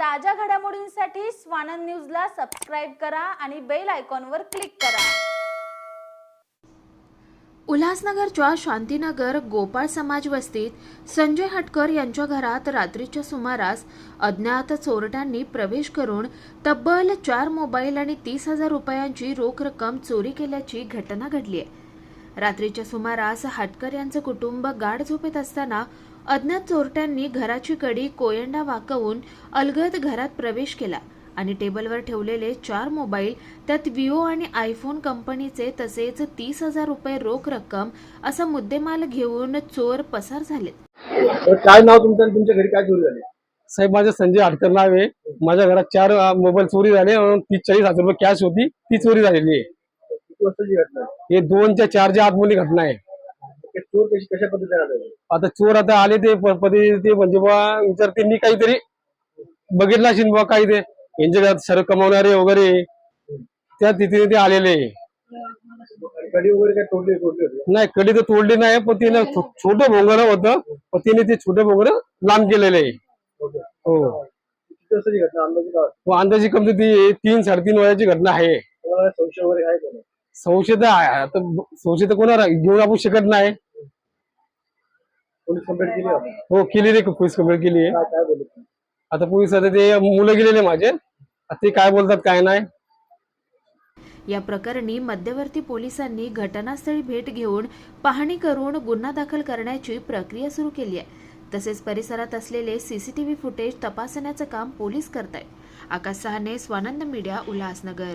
ताज्या घडामोडींसाठी स्वानंद न्यूजला सबस्क्राईब करा आणि बेल आयकॉनवर क्लिक करा. उल्हासनगरच्या शांतीनगर गोपाळ समाज वस्तीत संजय हटकर यांच्या घरात रात्रीच्या सुमारास अज्ञात चोरट्यांनी प्रवेश करून तब्बल चार मोबाईल आणि तीस हजार रुपयांची रोख रक्कम चोरी केल्याची घटना घडली आहे रात्रीच्या सुमारास हटकर यांचं कुटुंब गाढ झोपेत असताना अज्ञात चोरट्यांनी घराची कडी कोयंडा वाकवून अलगद घरात प्रवेश केला आणि टेबलवर ठेवलेले चार मोबाईल त्यात विवो आणि आयफोन कंपनीचे तसेच तीस हजार रुपये रोख रक्कम असा मुद्देमाल घेऊन चोर पसार झालेत तर काय नाव तुमचं तुमच्या घरी काय चोरी झाली? साहेब माझं संजय हटकर नाव आहे. माझ्या घरात चार मोबाईल चोरी झाले आणि तीस चाळीस हजार रुपये कॅश होती. ती चोरी झालेली आहे? हे दोनच्या चारच्या आतमधली घटना आहे. चोर कशी कशा पद्धतीने आले आता चोर आता आले ते प- पदी ते म्हणजे बा विचार त्यांनी काहीतरी बघितलं असेल बा काही ते यांच्या घरात सर्व कमावणारे वगैरे त्या तिथे ते आलेले. कडी वगैरे काय तोडली तोडली होती नाही कधी तर तोडली नाही पण तिने छोटं भोंगर होतं पण तिने ते छोटं भोंगर लांब केलेलं. हो किती वाजताची घटना अंदाजे काय वाटतं? व अंदाजे कमती ती तीन साडेतीन वयाची घटना आहे तुम्हाला संशय वगैरे आहे का नाही? संशय तर आहे आता संशय तर कोणाला घेऊन आपण शकत नाही पोलीस कंप्लेंट केली आपण हो केलेली आहे पोलीस कंप्लेंट केली आहे. काय काय बोलले तुम्ही? आता पोलीस आता ते मुलं गेलेले माझे. आता ते काय बोलतात काय नाही. या प्रकरणी मध्यवर्ती पोलिसांनी घटनास्थळी भेट घेऊन पाहणी करून गुन्हा दाखल करण्याची प्रक्रिया सुरू केली आहे. तसेच परिसरात असलेले सीसीटीव्ही फुटेज तपासण्याचं काम पोलीस करत आहेत Akash Sahane Swanand media Ulhasnagar.